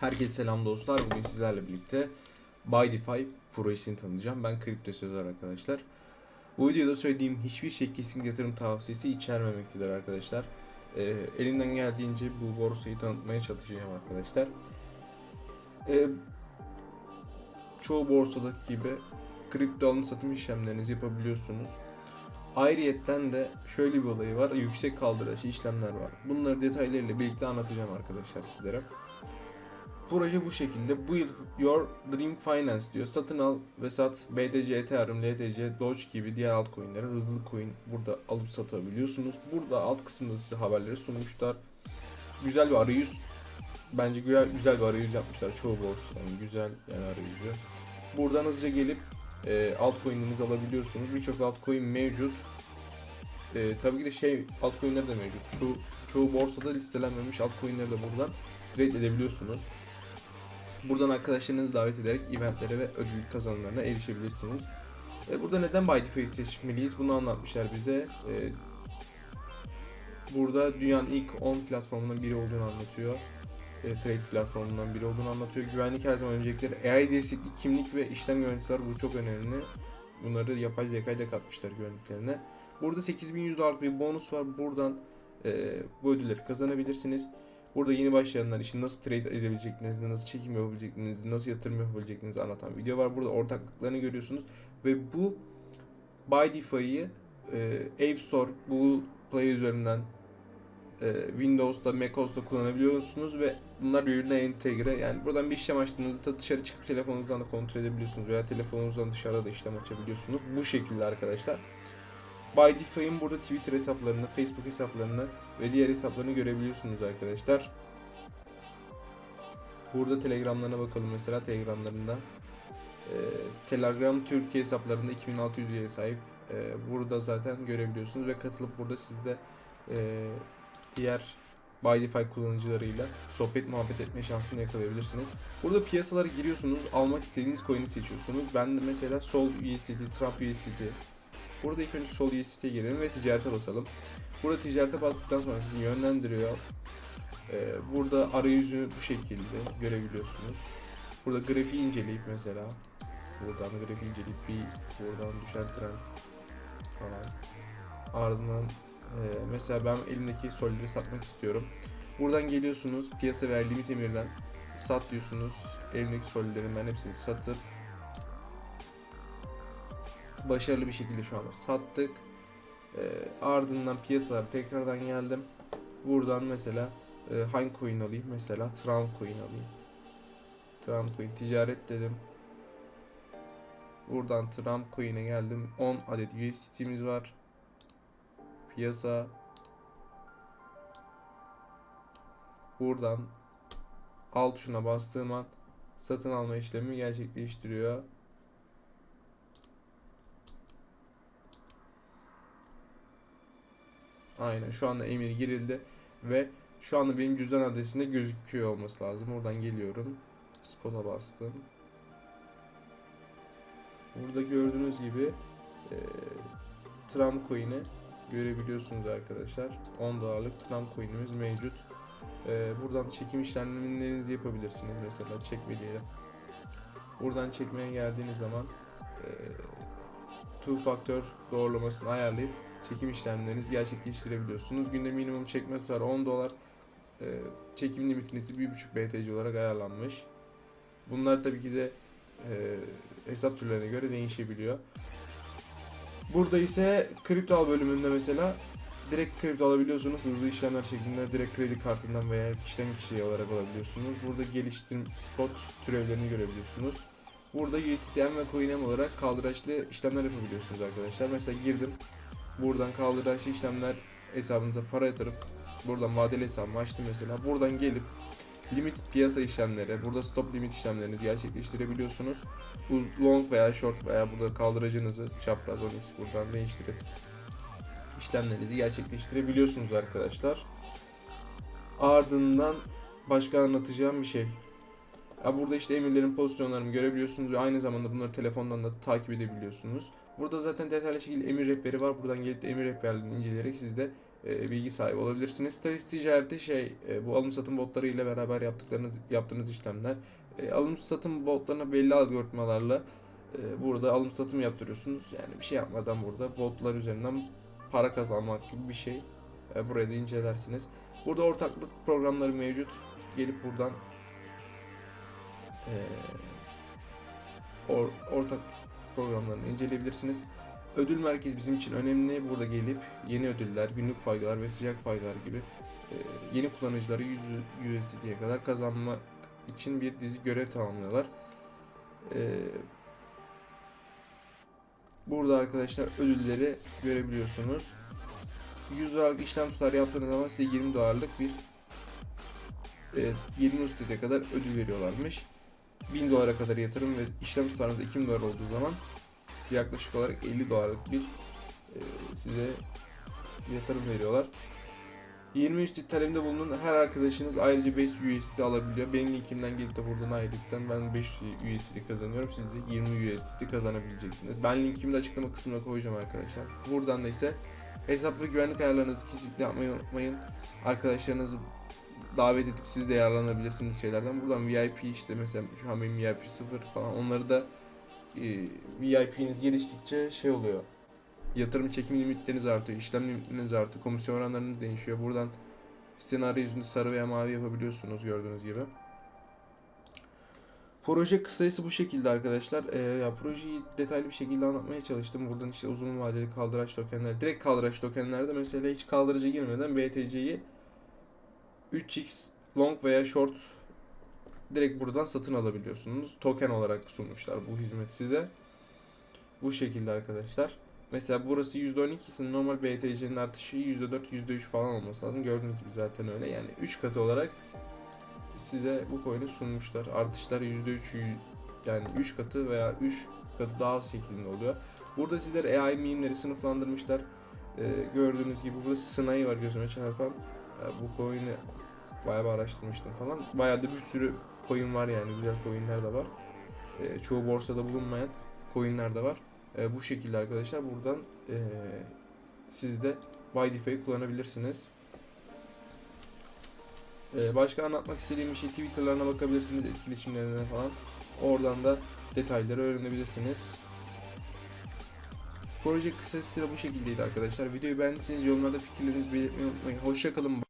Herkese selam dostlar. Bugün sizlerle birlikte ByDeFi projesini tanıyacağım. Ben kripto sözler arkadaşlar. Bu videoda söylediğim hiçbir şey kesinlikle yatırım tavsiyesi içermemektedir arkadaşlar. Ee, elimden geldiğince bu borsayı tanıtmaya çalışacağım arkadaşlar. Ee, çoğu borsadaki gibi kripto alım satım işlemlerinizi yapabiliyorsunuz. Ayrıyetten de şöyle bir olayı var. Yüksek kaldıraçlı işlemler var. Bunları detaylarıyla birlikte anlatacağım arkadaşlar sizlere. Proje bu şekilde. Build your dream finance diyor. Satın al ve sat BTC, Ethereum, LTC, Doge gibi diğer altcoin'leri hızlı coin burada alıp satabiliyorsunuz. Burada alt kısımda size haberleri sunmuşlar. Güzel bir arayüz. Bence güzel, güzel bir arayüz yapmışlar. Çoğu borsaların güzel yani arayüzü. Buradan hızlıca gelip e, altcoin'inizi alabiliyorsunuz. Birçok altcoin mevcut. E, tabii ki de şey altcoin'ler de mevcut. Şu çoğu borsada listelenmemiş altcoin'leri de buradan trade edebiliyorsunuz. Buradan arkadaşlarınızı davet ederek eventlere ve ödül kazanımlarına erişebilirsiniz. E, burada neden ByteFace seçmeliyiz bunu anlatmışlar bize. E, burada dünyanın ilk 10 platformundan biri olduğunu anlatıyor. E, trade platformundan biri olduğunu anlatıyor. Güvenlik her zaman öncelikleri. AI destekli kimlik ve işlem güvenlisi var. Bu çok önemli. Bunları yapay zekayla katmışlar güvenliklerine. Burada 8100 dolarlık bir bonus var. Buradan e, bu ödülleri kazanabilirsiniz. Burada yeni başlayanlar için nasıl trade edebileceklerinizi, nasıl çekim yapabileceklerinizi, nasıl yatırım yapabileceklerinizi anlatan video var. Burada ortaklıklarını görüyorsunuz. Ve bu ByDeFi'yi e, App Store, Google Play üzerinden e, Windows'ta, macOS'ta kullanabiliyorsunuz ve bunlar birbirine entegre. Yani buradan bir işlem açtığınızda dışarı çıkıp telefonunuzdan da kontrol edebiliyorsunuz veya telefonunuzdan dışarıda da işlem açabiliyorsunuz. Bu şekilde arkadaşlar. ByDeFi'nin burada Twitter hesaplarını, Facebook hesaplarını ve diğer hesaplarını görebiliyorsunuz arkadaşlar. Burada Telegram'larına bakalım mesela Telegram'larında. Ee, Telegram Türkiye hesaplarında 2600 üyeye sahip. Ee, burada zaten görebiliyorsunuz ve katılıp burada siz de e, diğer ByDeFi kullanıcılarıyla sohbet muhabbet etme şansını yakalayabilirsiniz. Burada piyasalara giriyorsunuz, almak istediğiniz coin'i seçiyorsunuz. Ben de mesela Sol USDT, Trump USDT, Burada ilk önce sol USDT'ye girelim ve ticarete basalım. Burada ticarete bastıktan sonra sizi yönlendiriyor. Ee, burada arayüzü bu şekilde görebiliyorsunuz. Burada grafiği inceleyip mesela buradan grafiği inceleyip bir buradan düşen trend falan. Ardından e, mesela ben elimdeki solleri satmak istiyorum. Buradan geliyorsunuz piyasa veya limit emirden sat diyorsunuz. Elimdeki sollerin ben hepsini satıp başarılı bir şekilde şu anda sattık. E, ardından piyasalara tekrardan geldim. Buradan mesela e, hangi coin alayım? Mesela Trump coin alayım. Trump coin ticaret dedim. Buradan Trump coin'e geldim. 10 adet USDT'miz var. Piyasa Buradan alt tuşuna bastığım an satın alma işlemi gerçekleştiriyor. Aynen şu anda emir girildi ve şu anda benim cüzdan adresinde gözüküyor olması lazım. Oradan geliyorum. Spot'a bastım. Burada gördüğünüz gibi e, Trump coin'i görebiliyorsunuz arkadaşlar. 10 dolarlık Trump coin'imiz mevcut. E, buradan çekim işlemlerinizi yapabilirsiniz mesela çekmeliyle. Buradan çekmeye geldiğiniz zaman e, two factor doğrulamasını ayarlayıp çekim işlemlerinizi gerçekleştirebiliyorsunuz. Günde minimum çekme tutarı 10 dolar. Ee, çekim limitiniz 1.5 BTC olarak ayarlanmış. Bunlar tabii ki de e, hesap türlerine göre değişebiliyor. Burada ise kripto al bölümünde mesela direkt kripto alabiliyorsunuz. Hızlı işlemler şeklinde direkt kredi kartından veya kişiden kişiye olarak alabiliyorsunuz. Burada geliştirim spot türevlerini görebiliyorsunuz. Burada USDM ve CoinM olarak kaldıraçlı işlemler yapabiliyorsunuz arkadaşlar. Mesela girdim. Buradan kaldıraçlı işlemler hesabınıza para yatırıp buradan vadeli hesabımı açtım mesela. Buradan gelip limit piyasa işlemleri, burada stop limit işlemlerinizi gerçekleştirebiliyorsunuz. Long veya short veya burada kaldıracınızı çapraz onyx buradan değiştirip işlemlerinizi gerçekleştirebiliyorsunuz arkadaşlar. Ardından başka anlatacağım bir şey. Ya burada işte emirlerin pozisyonlarını görebiliyorsunuz ve aynı zamanda bunları telefondan da takip edebiliyorsunuz. Burada zaten detaylı şekilde emir rehberi var. Buradan gelip de emir rehberlerini inceleyerek siz de e, bilgi sahibi olabilirsiniz. Statis ticareti şey e, bu alım satım botları ile beraber yaptıklarınız yaptığınız işlemler. E, alım satım botlarına belli algoritmalarla e, burada alım satım yaptırıyorsunuz. Yani bir şey yapmadan burada botlar üzerinden para kazanmak gibi bir şey. E, buraya da incelersiniz. Burada ortaklık programları mevcut. Gelip buradan e, or, ortak programlarını inceleyebilirsiniz. Ödül merkezi bizim için önemli. Burada gelip yeni ödüller, günlük faydalar ve sıcak faydalar gibi e, yeni kullanıcıları 100 USDT'ye kadar kazanma için bir dizi görev tamamlıyorlar. E, burada arkadaşlar ödülleri görebiliyorsunuz. 100 dolarlık işlem tutarı yaptığınız zaman size 20 dolarlık bir e, 20 USDT'ye kadar ödül veriyorlarmış. 1000 dolara kadar yatırım ve işlem tutarınız 2000 dolar olduğu zaman yaklaşık olarak 50 dolarlık bir e, size yatırım veriyorlar. 20 USDT talebinde bulunan her arkadaşınız ayrıca 5 USDT alabiliyor. Benim linkimden gelip de buradan ayrıca ben 5 USDT kazanıyorum. Siz de 20 USDT kazanabileceksiniz. Ben linkimi de açıklama kısmına koyacağım arkadaşlar. Buradan da ise hesap ve güvenlik ayarlarınızı kesinlikle yapmayı unutmayın. Arkadaşlarınızı davet edip siz de yararlanabilirsiniz şeylerden. Buradan VIP işte mesela şu an benim VIP 0 falan onları da e, VIP'niz geliştikçe şey oluyor. Yatırım çekim limitleriniz artıyor, işlem limitleriniz artıyor, komisyon oranlarınız değişiyor. Buradan sitenin arayüzünde sarı veya mavi yapabiliyorsunuz gördüğünüz gibi. Proje kısası bu şekilde arkadaşlar. Ee, ya projeyi detaylı bir şekilde anlatmaya çalıştım. Buradan işte uzun vadeli kaldıraç tokenler, direkt kaldıraç tokenlerde mesela hiç kaldırıcı girmeden BTC'yi 3x long veya short direkt buradan satın alabiliyorsunuz. Token olarak sunmuşlar bu hizmet size. Bu şekilde arkadaşlar. Mesela burası %12 ise normal BTC'nin artışı %4, %3 falan olması lazım. Gördüğünüz gibi zaten öyle. Yani 3 katı olarak size bu coin'i sunmuşlar. Artışlar %3 yani 3 katı veya 3 katı daha az şeklinde oluyor. Burada sizler AI mimleri sınıflandırmışlar. Ee, gördüğünüz gibi burada sınayı var gözüme çarpan. Ee, bu coin'i bayağı araştırmıştım falan. Bayağı da bir sürü coin var yani güzel coinler de var. Ee, çoğu borsada bulunmayan coinler de var. Ee, bu şekilde arkadaşlar buradan ee, siz de ByDeFi'yi kullanabilirsiniz. Ee, başka anlatmak istediğim şey Twitter'larına bakabilirsiniz, etkileşimlerine falan. Oradan da detayları öğrenebilirsiniz. Proje kısası bu şekildeydi arkadaşlar. Videoyu beğendiyseniz yorumlarda fikirlerinizi belirtmeyi unutmayın. Hoşçakalın.